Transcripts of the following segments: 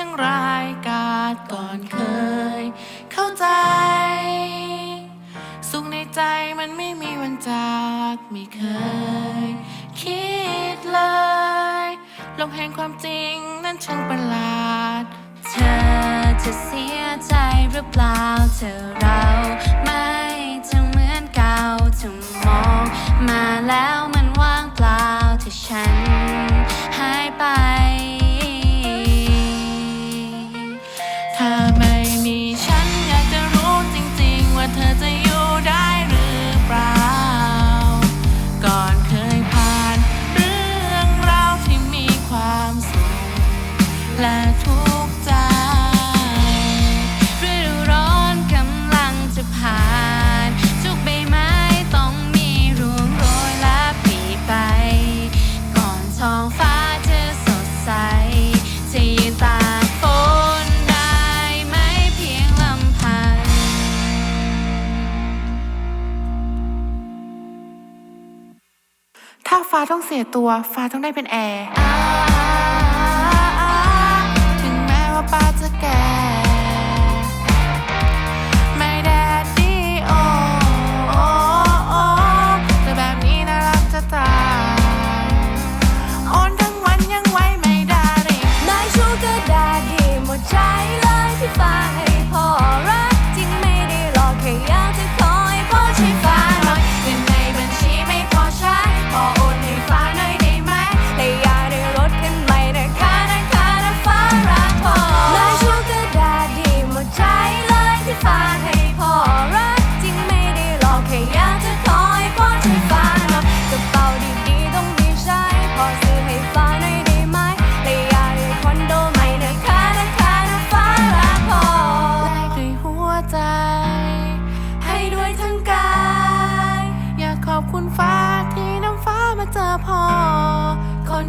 ช่างร้ายกาศก่อนเคย เข้าใจ สุขในใจมันไม่มีวันจากไม่เคย คิดเลยลงแห่งความจริงนั้นช่างประหลาด เธอจะเสียใจหรือเปล่าเธอเราม่ และทุกใจฤดูร้อนกำลังจะผ่าน ทุกใบไม้ต้องมีร่วงโรยและปีไป ก่อนท้องฟ้าจะสดใสจะยืนตากฝนได้ไหมเพียงลำพัง ถ้าฟ้าต้องเสียตัวฟ้าต้องได้เป็นแอร์ เ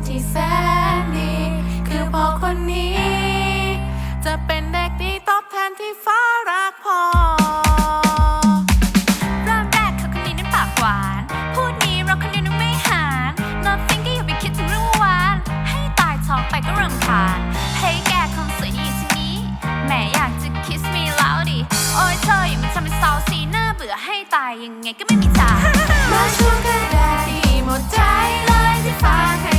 ที่แสนดี คือพ่อคนนี้ จะเป็นเด็กดีตอบแทนที่ฟ้ารักพ่อ เริ่มแรกเขาคนนี้นั้นปากหวาน พูดนี้เราคนเดียวนั้นไม่หาร Nothing ก็อย่าไปคิดถึงเรื่องเมื่อวาน ให้ตายท้องไปก็รำคาญให้แกคนสวยอยู่ที่นี้แหมอยากจะ kiss me แล้วดิ โอ้ยเธออย่ามาทำเป็นเศร้าสีหน้าเบื่อให้ตายยังไงก็ไม่มีทางมาช่วยกันได้ดีหมดใจเลยที่ฟ้าให้